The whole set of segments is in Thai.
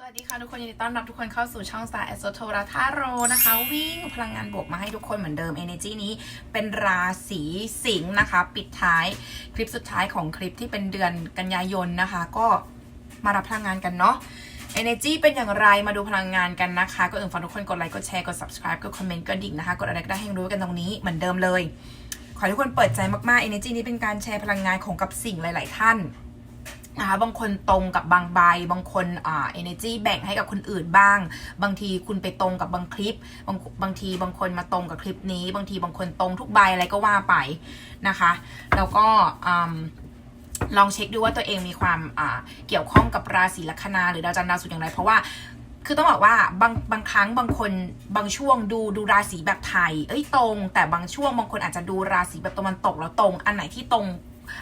สวัสดีค่ะทุกคนยินดีต้อนรับทุกคนเข้าสู่ช่อง Star a s o t o r a t a r o นะคะ วิ่งพลังงานบวกมาให้ทุกคนเหมือนเดิม Energy นี้เป็นราศีสิงห์นะคะ ปิดท้ายคลิปสุดท้ายของคลิปที่เป็นเดือนกันยายนนะคะ ก็มารับพลังงานกันเนาะ Energy เป็นอย่างไรมาดูพลังงานกันนะคะก็อื่นฝากทุกคนกดไลค์กดแชร์กด subscribe กดคอมเมนต์กดดิ่งนะคะ กดอะไรก็ได้ให้รู้กันตรงนี้เหมือนเดิมเลย ขอให้ทุกคนเปิดใจมากๆ Energy นี้เป็นการแชร์พลังงานของกับสิ่งหลาย ๆ ท่าน นะคะบางคนตรงกับบางใบ บางคนอ่า energy แบ่งให้กับคนอื่นบ้าง บางทีคุณไปตรงกับบางคลิป บางบางทีบางคนมาตรงกับคลิปนี้ บางทีบางคนตรงทุกใบอะไรก็ว่าไปนะคะ แล้วก็ลองเช็คดูว่าตัวเองมีความอ่าเกี่ยวข้องกับราศีลัคนาหรือดาวจันทร์ดาวศุกร์อย่างไร เพราะว่าคือต้องบอกว่าบางบางครั้งบางคนบางช่วงดูดูราศีแบบไทย เอ้ยตรง แต่บางช่วงบางคนอาจจะดูราศีแบบตะวันตกแล้วตรง อันไหนที่ตรง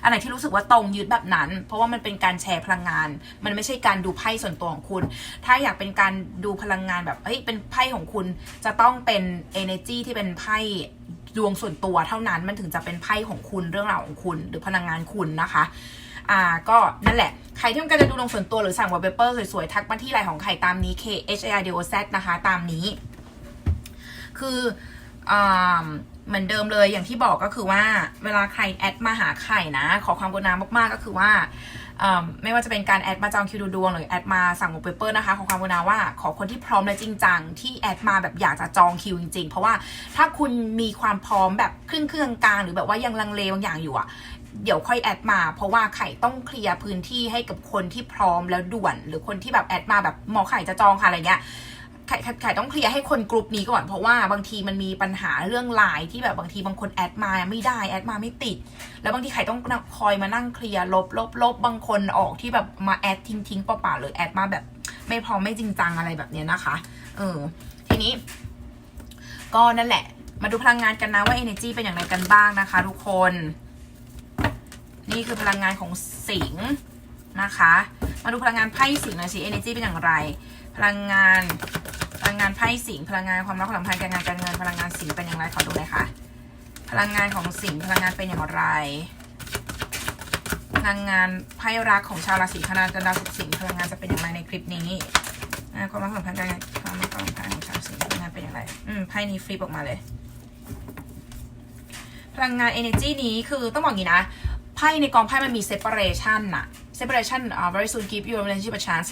อันไหนที่รู้สึกว่าตรงยึดแบบนั้น เพราะว่ามันเป็นการแชร์พลังงาน มันไม่ใช่การดูไพ่ส่วนตัวของคุณ ถ้าอยากเป็นการดูพลังงานแบบเฮ้ยเป็นไพ่ของคุณจะต้องเป็น energy ที่เป็นไพ่ดวงส่วนตัวเท่านั้นมันถึงจะเป็นไพ่ของคุณเรื่องราวของคุณ หรือพลังงานคุณนะคะอ่าก็นั่นแหละ ใครที่ต้องการจะดูดวงส่วนตัวหรือสั่งวอลเปเปอร์สวยๆ ทักมาที่ไลน์ของไข่ตามนี้ K H A R D O Z นะคะ ตามนี้ คืออ่า เหมือนเดิมเลยอย่างที่บอกก็คือว่าเวลาใครแอดมาหาไข่นะ ขอความกรุณามากๆก็คือว่าไม่ว่าจะเป็นการแอดมาจองคิวดูดวงหรือแอดมาสั่งวอลเปเปอร์นะคะขอความกรุณาว่าขอคนที่พร้อมและจริงจังที่แอดมาแบบอยากจะจองคิวจริงๆ เพราะว่าถ้าคุณมีความพร้อมแบบครึ่งเครื่องกลางหรือแบบว่ายังลังเลบางอย่างอยู่อะเดี๋ยวค่อยแอดมา เพราะว่าไข่ต้องเคลียร์พื้นที่ให้กับคนที่พร้อมแล้วด่วน หรือคนที่แบบแอดมาแบบหมอไข่จะจองค่ะอะไรเงี้ย ไข่ไข่ต้องเคลียร์ให้คนกลุ่มนี้ก่อนเพราะว่าบางทีมันมีปัญหาเรื่องไลน์ที่แบบบางทีบางคนแอดมาไม่ได้แอดมาไม่ติด แล้วบางทีไข่ต้องคอยมานั่งเคลียร์ลบลบลบบางคนออกที่แบบมาแอดทิ้งทิ้งเปล่าๆหรือแอดมาแบบ ไม่พร้อมไม่จริงจังอะไรแบบเนี้ยนะคะเออทีนี้ ก็นั่นแหละ มาดูพลังงานกันนะว่า energy เป็นอย่างไรกันบ้างนะคะ ทุกคน นี่คือพลังงานของสิงห์นะคะ มาดูพลังงานไพ่สิงห์หน่อยสิ energy เป็นอย่างไร พลังงาน พลังงานไพ่สิงห์พลังงานความรักความสัมพันธ์การงานการเงินพลังงานสิงห์เป็นอย่างไรขอดูเลยค่ะ พลังงานของสิงห์พลังงานเป็นอย่างไร พลังงานไพ่รักของชาวราศีคณาจันดาวสิงห์พลังงานจะเป็นอย่างไรในคลิปนี้ความรักความสัมพันธ์การงานความรักความสัมพันธ์ของชาวสิงห์พลังงานเป็นอย่างไรอืมไพ่นี้ฟลิปออกมาเลย พลังงาน energy นี้คือต้องบอกอย่างนี้นะไพ่ในกองไพ่มันมี separation น่ะ separation uh, very soon give your relationship a chance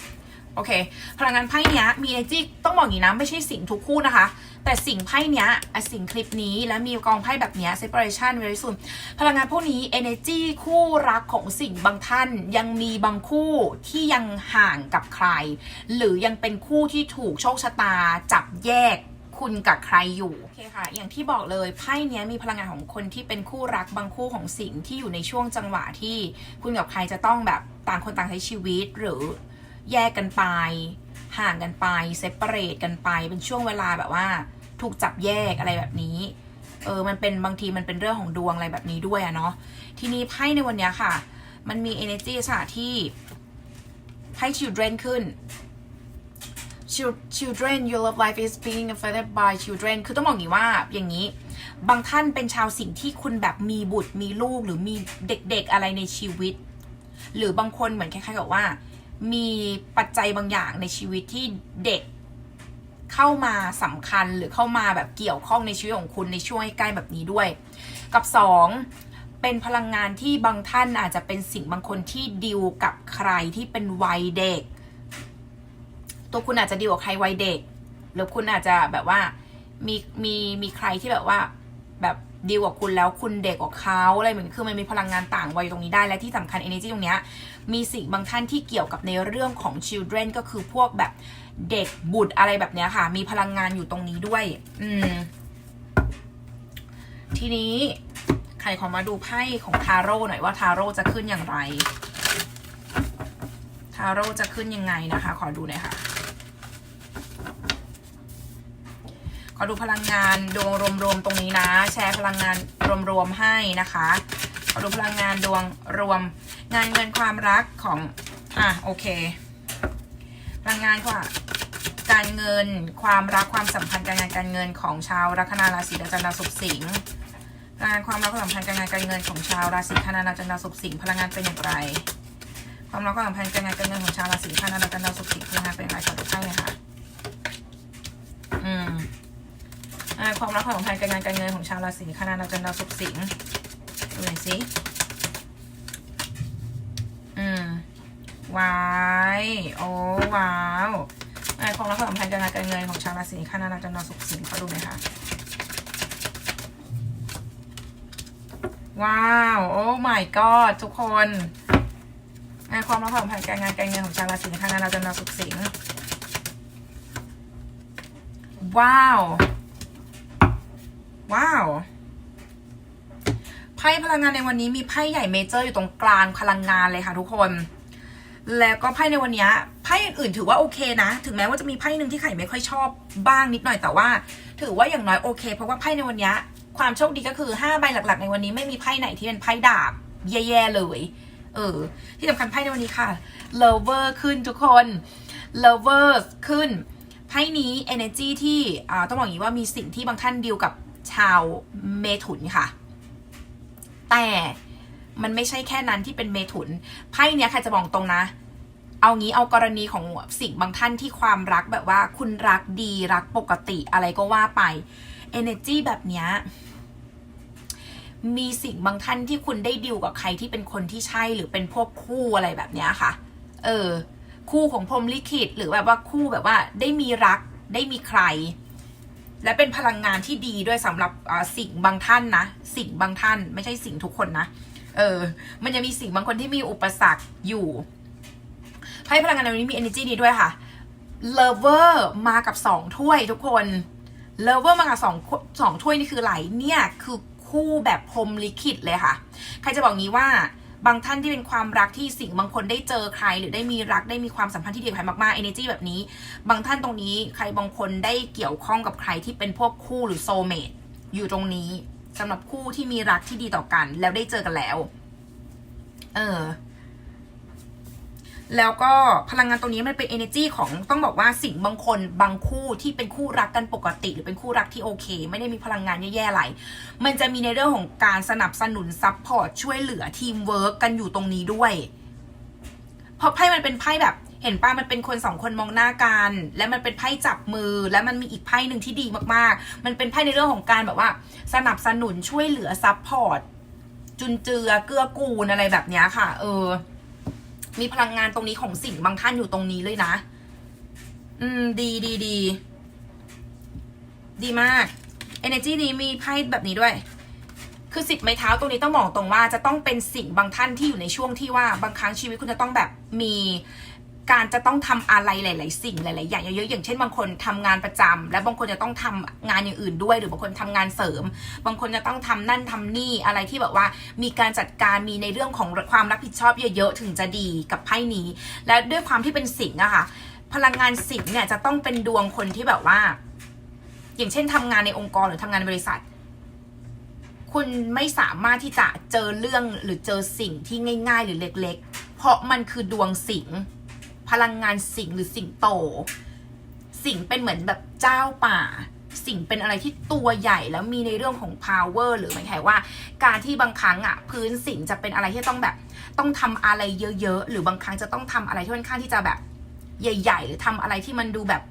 โอเค พลังงานไพ่เนี้ยมี energy ต้องบอกอย่างนี้นะ ไม่ใช่สิ่งทุกคู่นะคะ แต่สิ่งไพ่เนี้ยสิ่งคลิปนี้แล้วมีกองไพ่แบบเนี้ย separation very soon พลังงานพวกนี้ energy คู่รักของสิ่งบางท่าน ยังมีบางคู่ที่ยังห่างกับใคร หรือยังเป็นคู่ที่ถูกโชคชะตาจับแยกคุณกับใครอยู่โอเคค่ะ อย่างที่บอกเลยไพ่เนี้ยมีพลังงานของคนที่เป็นคู่รักบางคู่ของสิ่งที่อยู่ในช่วงจังหวะที่คุณกับใครจะต้องแบบต่างคนต่างใช้ชีวิตหรือ แยกกันไป ห่างกันไปเซปเปอร์เรตกันไป เป็นช่วงเวลาแบบว่า ถูกจับแยกอะไรแบบนี้เออมันเป็นบางทีมันเป็นเรื่องของดวงอะไรแบบนี้ด้วยอะเนาะทีนี้ไพ่ในวันเนี้ยค่ะ มันมี energy สถานที่ไพ่ children ขึ้น Chil- children your love life is being affected by children คือต้องบอกอย่างนี้ว่าอย่างนี้ บางท่านเป็นชาวสิ่งที่คุณแบบมีบุตรมีลูกหรือมีเด็กๆอะไรในชีวิต หรือบางคนเหมือนคล้ายๆกับว่า มีปัจจัยบางอย่างในชีวิตที่เด็กเข้ามาสำคัญหรือเข้ามาแบบเกี่ยวข้องในชีวิตของคุณในช่วงใกล้แบบนี้ด้วย กับสองเป็นพลังงานที่บางท่านอาจจะเป็นสิ่งบางคนที่ดิวกับใครที่เป็นวัยเด็ก ตัวคุณอาจจะดีกว่าใครวัยเด็ก หรือคุณอาจจะแบบว่ามีมีมีใครที่แบบว่าแบบดีกว่าคุณแล้วคุณเด็กกว่าเขาอะไรเหมือนคือมันมีพลังงานต่างวัยตรงนี้ได้และที่สำคัญ energy ตรงเนี้ย มีสิ่งบางท่านที่เกี่ยวกับในเรื่องของ children ก็คือพวกแบบเด็กบุตรอะไรแบบเนี้ยค่ะ มีพลังงานอยู่ตรงนี้ด้วย อืม ทีนี้ใครขอมาดูไพ่ของทาโร่หน่อยว่าทาโร่จะขึ้นอย่างไร ทาโร่จะขึ้นยังไงนะคะ ขอดูหน่อยค่ะ ขอดูพลังงานดวงรวมๆตรงนี้นะ แชร์พลังงานรวมๆให้นะคะ ขอดูพลังงานดวงรวม งานเงินความรักของอะโอเคพลังงานกว่าการเงินความรักความสัมพันธ์การงานการเงินของชาวลัคนาราศีจันทร์ดาวศุกสิงห์พงานความรักความสัมพันธ์การงานการเงินของชาวราศีคนาราจันทร์ดาวศุกสิงห์พลังงานเป็นอย่างไร ความรักความสัมพันธ์การงานการเงินของชาวราศีคนาราจันทร์ดาวศุกสิงห์พลังงานเป็นอย่างไรขอดูไพ่หน่ยค่ะอืมความรักความสัมพันธ์การงานการเงินของชาวราศีคนาราจันทร์ดาวศุกสิงห์ดูหน่อยสิ ว้าย โอ้ว้าวไอ้ความรักความสัมพันธ์การงานการเงินของชาวราศีคณะดาวจันทร์ดาวศุกร์สิงห์เขาดูไหมคะว้าวโอ้ my god ทุกคนไอ้ความรักความสัมพันธ์การงานการเงินของชาวราศีคณะดาวจันทร์ดาวศุกร์สิงห์ว้าว ว้าวไพ่พลังงานในวันนี้มีไพ่ใหญ่เมเจอร์อยู่ตรงกลางพลังงานเลยค่ะทุกคน แล้วก็ไพ่ในวันนี้ไพ่อื่นๆถือว่าโอเคนะ ถึงแม้ว่าจะมีไพ่หนึ่งที่ไข่ไม่ค่อยชอบบ้างนิดหน่อยแต่ว่า ถือว่าอย่างน้อยโอเค เพราะว่าไพ่ในวันนี้ความโชคดีก็คือ5ใบหลักๆ ในวันนี้ไม่มีไพ่ไหนที่เป็นไพ่ดาบแย่ๆเลยเออที่สำคัญไพ่ในวันนี้ค่ะ lover ขึ้นทุกคน lover ขึ้นไพ่นี้ energy ที่ต้องบอกอย่างนี้ว่ามีสิ่งที่บางท่านดีลกับชาวเมถุนค่ะ แต่ มันไม่ใช่แค่นั้นที่เป็นเมถุนไพ่เนี้ยใครจะบอกตรงนะ เอางี้เอากรณีของสิ่งบางท่านที่ความรักแบบว่า คุณรักดีรักปกติอะไรก็ว่าไป energy แบบเนี้ยมีสิ่งบางท่านที่คุณได้ดิวกับใครที่เป็นคนที่ใช่หรือเป็นพวกคู่อะไรแบบเนี้ยค่ะ เออ คู่ของพรมลิขิตหรือแบบว่าคู่แบบว่าได้มีรักได้มีใคร และเป็นพลังงานที่ดีด้วยสำหรับสิ่งบางท่านนะ สิ่งบางท่านไม่ใช่สิ่งทุกคนนะ เออ มันจะมีสิ่งบางคนที่มีอุปสรรคอยู่ไพ่พลังงานในวันนี้มี energy นี้ด้วยค่ะ lover มากับสองถ้วยทุกคน lover มากับสองสองถ้วยนี่คืออะไรเนี่ยคือคู่แบบพรมลิขิตเลยค่ะ ใครจะบอกงี้ว่าบางท่านที่เป็นความรักที่สิ่งบางคนได้เจอใคร หรือได้มีรักได้มีความสัมพันธ์ที่ดีกับใครมากๆ energy แบบนี้ บางท่านตรงนี้ใครบางคนได้เกี่ยวข้องกับใครที่เป็นพวกคู่หรือโซเมตอยู่ตรงนี้ สำหรับคู่ที่มีรักที่ดีต่อกัน แล้วได้เจอกันแล้ว เออ แล้วก็พลังงานตรงนี้มันเป็น energy ของต้องบอกว่าสิ่งบางคนบางคู่ที่เป็นคู่รักกันปกติ หรือเป็นคู่รักที่โอเค ไม่ได้มีพลังงานแย่ๆอะไร มันจะมีในเรื่องของการสนับสนุนซัพพอร์ตช่วยเหลือทีมเวิร์กกันอยู่ตรงนี้ด้วย เพราะไพ่มันเป็นไพ่แบบ เห็นป้ามันเป็นคนสองคนมองหน้ากัน และมันเป็นไพ่จับมือ และมันมีอีกไพ่หนึ่งที่ดีมากๆ มันเป็นไพ่ในเรื่องของการแบบว่า สนับสนุนช่วยเหลือซัพพอร์ตจุนเจือเกื้อกูลอะไรแบบนี้ค่ะ เออ มีพลังงานตรงนี้ของสิ่งบางท่านอยู่ตรงนี้เลยนะ อืม ดีดีดีดีมาก energy นี้มีไพ่แบบนี้ด้วย คือสิบไม้เท้าตรงนี้ต้องบอกตรงว่าจะต้องเป็นสิ่งบางท่านที่อยู่ในช่วงที่ว่าบางครั้งชีวิตคุณจะต้องแบบมี การจะต้องทำอะไรหลาย ๆ สิ่งหลาย ๆ อย่างเยอะๆอย่างเช่นบางคนทำงานประจำและบางคนจะต้องทำงานอย่างอื่นด้วย หรือบางคนทำงานเสริม บางคนจะต้องทำนั่นทำนี่อะไรที่แบบว่า มีการจัดการมีในเรื่องของความรับผิดชอบเยอะ ๆ ถึงจะดีกับไพ่นี้ และด้วยความที่เป็นสิงอะค่ะ พลังงานสิงเนี่ยจะต้องเป็นดวงคนที่แบบว่า อย่างเช่นทำงานในองค์กรหรือทำงานในบริษัท คุณไม่สามารถที่จะเจอเรื่องหรือเจอสิ่งที่ง่าย ๆ หรือเล็ก ๆ เพราะมันคือดวงสิงห์ พลังงานสิงหรือสิงโต สิงเป็นเหมือนแบบเจ้าป่า สิงเป็นอะไรที่ตัวใหญ่แล้วมีในเรื่องของ power หรือหมายถึงว่า การที่บางครั้งอะพื้นสิงจะเป็นอะไรที่ต้องแบบ ต้องทำอะไรเยอะๆ หรือบางครั้งจะต้องทำอะไรที่ค่อนข้างที่จะแบบ ใหญ่ ๆ หรือทำอะไรที่มันดูแบบ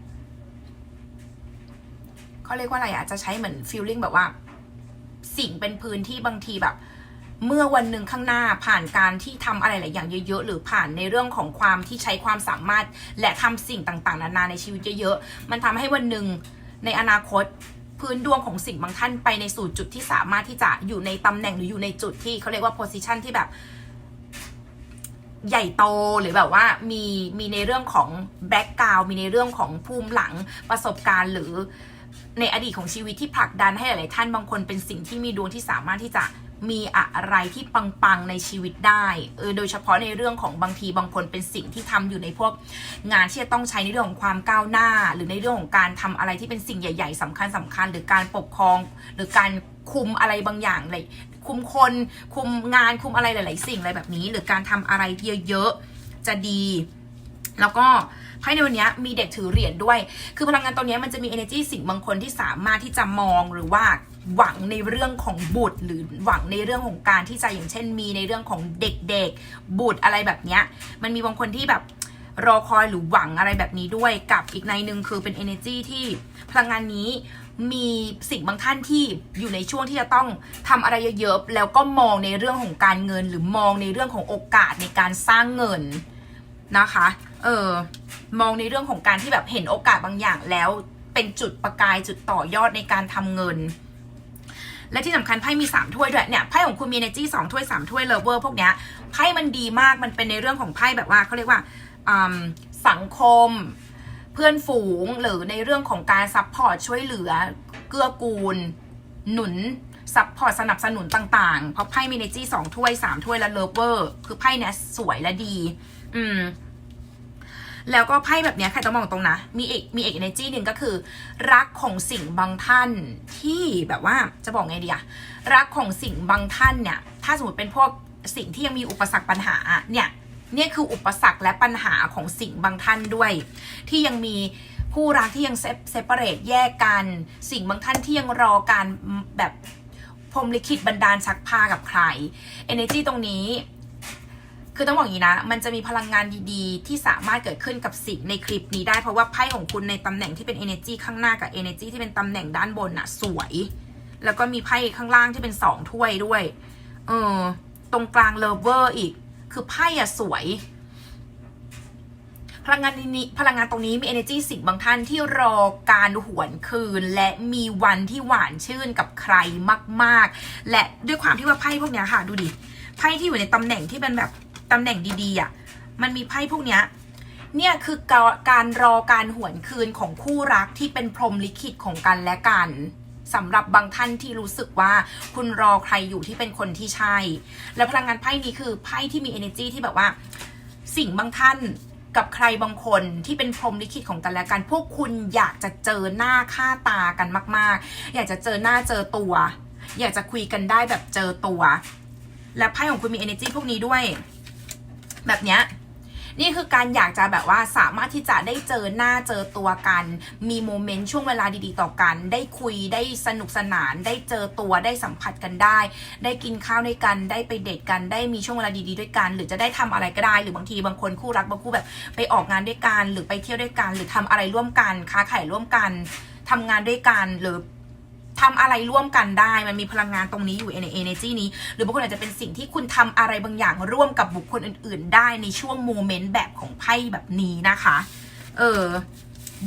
เขาเรียกว่าอะไรอะจะใช้เหมือน feeling แบบว่า สิ่งเป็นพื้นที่บางทีแบบ เมื่อวันหนึ่งข้างหน้าผ่านการที่ทำอะไรหลายอย่างเยอะ ๆ หรือผ่านในเรื่องของความที่ใช้ความสามารถ และทำสิ่งต่างๆ นานาในชีวิตเยอะๆ มันทำให้วันหนึ่งในอนาคตพื้นดวงของสิ่งบางท่านไปในสู่จุดที่สามารถที่จะอยู่ในตำแหน่งหรืออยู่ในจุดที่เขาเรียกว่า position ที่แบบใหญ่โตหรือแบบว่ามีมีในเรื่องของแบ็กกราวมีในเรื่องของภูมิหลังประสบการณ์หรือในอดีตของชีวิตที่ผลักดันให้หลาย ๆ ท่านบางคนเป็นสิ่งที่มีดวงที่สามารถที่จะ มีอะไรที่ปังๆในชีวิตได้เออโดยเฉพาะในเรื่องของบางทีบางคนเป็นสิ่งที่ทำอยู่ในพวกงานที่จะต้องใช้ในเรื่องของความก้าวหน้า หรือในเรื่องของการทำอะไรที่เป็นสิ่งใหญ่ ๆสำคัญสคัญ หรือการปกครอง หรือการคุมอะไรบางอย่างเลยคุมคนคุมงานคุมอะไรหลาย ๆ สิ่งอะไรแบบนี้ หรือการทำอะไรเยอะๆจะดี แล้วก็ไพ่ในวันนี้มีเด็กถือเหรียญด้วย คือพลังงานตรงนี้มันจะมี energy สิ่งบางคนที่สามารถที่จะมองหรือว่า หวังในเรื่องของบุตร หรือหวังในเรื่องของการที่จะอย่างเช่น มีในเรื่องของเด็กๆ บุตรอะไรแบบเนี้ยมันมีบางคนที่แบบรอคอยหรือหวังอะไรแบบนี้ด้วยกับอีกในหนึ่งคือเป็น energy ที่พลังงานนี้มีสิ่งบางท่านที่อยู่ในช่วงที่จะต้องทำอะไรเยอะๆแล้วก็มองในเรื่องของการเงิน หรือมองในเรื่องของโอกาสในการสร้างเงินนะคะ เออมองในเรื่องของการที่แบบเห็นโอกาสบางอย่างแล้วเป็นจุดประกายจุดต่อยอดในการทำเงิน และที่สำคัญไพ่มี 3 ถ้วยด้วยเนี่ยไพ่ของคุณมี energy 2ถ้วย 3 ถ้วยเลเวอร์พวกเนี้ยไพ่มันดีมากมันเป็นในเรื่องของไพ่แบบว่าเขาเรียกว่าสังคมเพื่อนฝูงหรือในเรื่องของการซัพพอร์ตช่วยเหลือ เกื้อกูล หนุนซัพพอร์ตสนับสนุนต่างๆ เพราะไพ่มี energy 2ถ้วย3ถ้วยและเลเวอร์ คือไพ่เนี้ยสวยและดี อืม แล้วก็ไพ่แบบนี้ใครต้องมองตรงนะ มีเอกมีเอก energy หนึ่งก็คือ รักของสิ่งบางท่านที่แบบว่าจะบอกไงดีอะรักของสิ่งบางท่านเนี่ย ถ้าสมมติเป็นพวกสิ่งที่ยังมีอุปสรรคปัญหาเนี่ยเนี่ยคืออุปสรรคและปัญหาของสิ่งบางท่านด้วย ที่ยังมีคู่รักที่ยังเซปเปอร์เรตแยกกัน สิ่งบางท่านที่ยังรอการแบบพรมลิขิตบันดาลชักพากับใคร energy ตรงนี้ คือต้องบอกอย่างนี้นะ มันจะมีพลังงานดีๆ ที่สามารถเกิดขึ้นกับสิ่งในคลิปนี้ได้ เพราะว่าไพ่ของคุณในตำแหน่งที่เป็น energy ข้างหน้ากับ energy ที่เป็นตำแหน่งด้านบนน่ะ สวย แล้วก็มีไพ่ข้างล่างที่เป็นสองถ้วยด้วย เออ ตรงกลางเลเวอร์อีก คือไพ่อะสวย พลังงานนี้พลังงานตรงนี้มี energy สิ่งบางท่านที่รอการหวนคืน และมีวันที่หวานชื่นกับใครมาก ๆ และด้วยความที่ว่าไพ่พวกเนี้ยค่ะ ดูดิไพ่ที่อยู่ในตำแหน่งที่เป็นแบบ ตำแหน่งดีๆอะมันมีไพ่พวกเนี้ยเนี่ยคือการรอการหวนคืนของคู่รักที่เป็นพรมลิขิตของกันและกันสำหรับบางท่านที่รู้สึกว่าคุณรอใครอยู่ที่เป็นคนที่ใช่ และพลังงานไพ่นี้คือไพ่ที่มี energy ที่แบบว่า สิ่งบางท่านกับใครบางคนที่เป็นพรมลิขิตของกันและกัน พวกคุณอยากจะเจอหน้าค่าตากันมาก ๆ อยากจะเจอหน้าเจอตัว อยากจะคุยกันได้แบบเจอตัว และไพ่ของคุณมี energy พวกนี้ด้วย แบบเนี้ยนี่คือการอยากจะแบบว่าสามารถที่จะได้เจอหน้าเจอตัวกัน มีโมเมนต์ช่วงเวลาดีๆต่อกัน ได้คุยได้สนุกสนาน ได้เจอตัวได้สัมผัสกันได้ ได้กินข้าวด้วยกัน ได้ไปเดทกัน ได้มีช่วงเวลาดีๆด้วยกัน หรือจะได้ทำอะไรก็ได้ หรือบางทีบางคนคู่รักบางคู่แบบไปออกงานด้วยกัน หรือไปเที่ยวด้วยกัน หรือทำอะไรร่วมกัน ค้าขายร่วมกันทำงานด้วยกัน หรือ ทำอะไรร่วมกันได้ มันมีพลังงานตรงนี้อยู่ใน energy นี้ หรือบางคนอาจจะเป็นสิ่งที่คุณทำอะไรบางอย่างร่วมกับบุคคลอื่น ๆ ได้ในช่วงโมเมนต์แบบของไพ่แบบนี้นะคะ เออ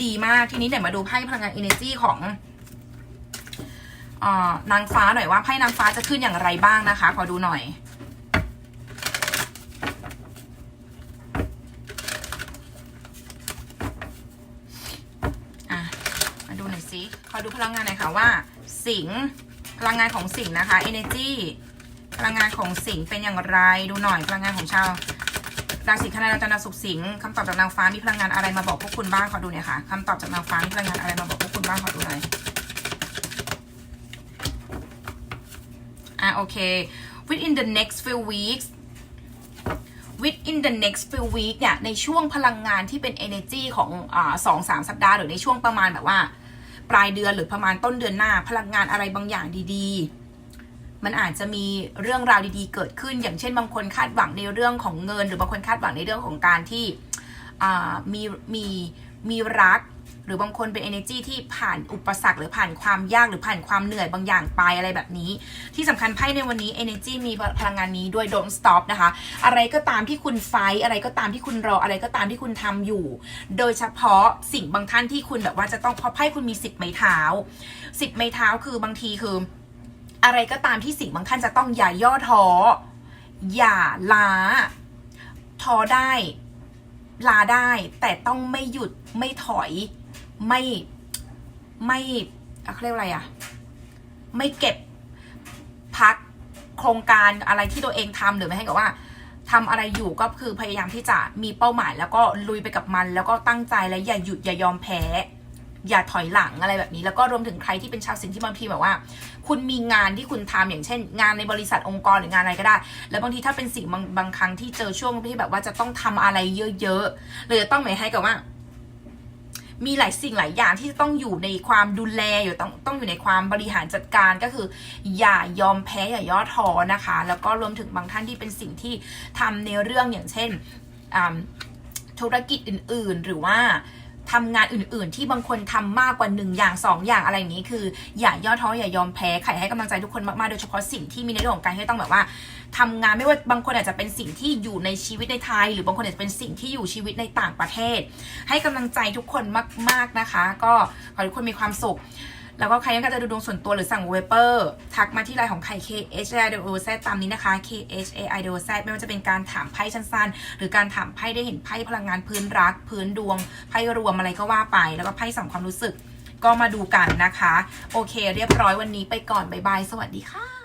ดีมาก ทีนี้เดี๋ยวมาดูไพ่พลังงาน energy ของอ่านางฟ้าหน่อยว่าไพ่นางฟ้าจะขึ้นอย่างไรบ้างนะคะ ขอดูหน่อย มาดูหน่อยสิขอดูพลังงานหน่อยค่ะว่า สิงพลังงานของสิงห์นะคะ energy พลังงานของสิงห์เป็นอย่างไรดูหน่อยพลังงานของชาวราศีคณะจันทร์สุขสิงห์คำตอบจากนางฟ้ามีพลังงานอะไรมาบอกพวกคุณบ้างขอดูหน่อยค่ะคำตอบจากนางฟ้ามีพลังงานอะไรมาบอกพวกคุณบ้างขอดูหน่อยอะโอเค within the next few weeks within the next few weeks เนี่ยในช่วงพลังงานที่เป็น energy ของอสองสามสัปดาห์ หรือในช่วงประมาณแบบว่า ปลายเดือนหรือประมาณต้นเดือนหน้า พลังงานอะไรบางอย่างดีๆ มันอาจจะมีเรื่องราวดีๆ เกิดขึ้น อย่างเช่น บางคนคาดหวังในเรื่องของเงิน หรือบางคนคาดหวังในเรื่องของการที่มีมีมีรัก หรือบางคนเป็น energy ที่ผ่านอุปสรรคหรือผ่านความยากหรือผ่านความเหนื่อยบางอย่างไปอะไรแบบนี้ ที่สำคัญไพ่ในวันนี้ energy มีพลังงานนี้ด้วย don't stop นะคะ อะไรก็ตามที่คุณไฟอะไรก็ตามที่คุณรออะไรก็ตามที่คุณทำอยู่ โดยเฉพาะสิ่งบางท่านที่คุณแบบว่าจะต้องพราะไพ่คุณมีสิบไม้เท้าสิบไม้เท้าคือบางทีคือ อะไรก็ตามที่สิ่งบางท่านจะต้องอย่าย่อท้ออย่าล้าท้อได้ลาได้แต่ต้องไม่หยุดไม่ถอย ไม่ไม่อะเขาเรียกอะไรอะไม่เก็บพักโครงการอะไรที่ตัวเองทำหรือไม่ให้กับว่าทำอะไรอยู่ก็คือพยายามที่จะมีเป้าหมาย แล้วก็ลุยไปกับมัน แล้วก็ตั้งใจและอย่าหยุดอย่ายอมแพ้ อย่าถอยหลังอะไรแบบนี้ แล้วก็รวมถึงใครที่เป็นชาวสิงที่บางทีแบบว่า คุณมีงานที่คุณทำอย่างเช่น งานในบริษัทองค์กรหรืองานอะไรก็ได้ แล้วบางทีถ้าเป็นสิ่งบางบางครั้งที่เจอช่วงที่แบบว่าจะต้องทำอะไรเยอะๆหรือต้องหมายให้กับว่า มีหลายสิ่งหลายอย่างที่ต้องอยู่ในความดูแลอยู่ต้องต้องอยู่ในความบริหารจัดการก็คือ อย่ายอมแพ้อย่าย่อท้อนะคะ แล้วก็รวมถึงบางท่านที่เป็นสิ่งที่ทำในเรื่องอย่างเช่นธุรกิจอื่น ๆ หรือว่าทำงานอื่น ๆ ที่บางคนทำมากกว่าหนึ่งอย่างสองอย่างอะไรอย่างนี้คือ อย่าย่อท้ออย่ายอมแพ้ไข่ให้กำลังใจทุกคนมาก ๆ โดยเฉพาะสิ่งที่มีในเรื่องของการที่ต้องแบบว่า ทำงานไม่ว่าบางคนอาจจะเป็นสิ่งที่อยู่ในชีวิตในไทย หรือบางคนอาจจะเป็นสิ่งที่อยู่ชีวิตในต่างประเทศ ให้กำลังใจทุกคนมาก ๆนะคะ ก็ขอให้ทุกคนมีความสุขแล้วก็ใครต้องการจะดูดวงส่วนตัวหรือสั่งเวเปอร์ ทักมาที่ไลน์ของไข่ K H A I D O Z ตามนี้นะคะ K H A I D O Z ไม่ว่าจะเป็นการถามไพ่สั้นๆ หรือการถามไพ่ได้เห็นไพ่พลังงานพื้นรัก พื้นดวง ไพ่รวมอะไรก็ว่าไป แล้วก็ไพ่สัมความรู้สึก ก็มาดูกันนะคะ โอเค เรียบร้อยวันนี้ไปก่อน บ๊ายบาย สวัสดีค่ะ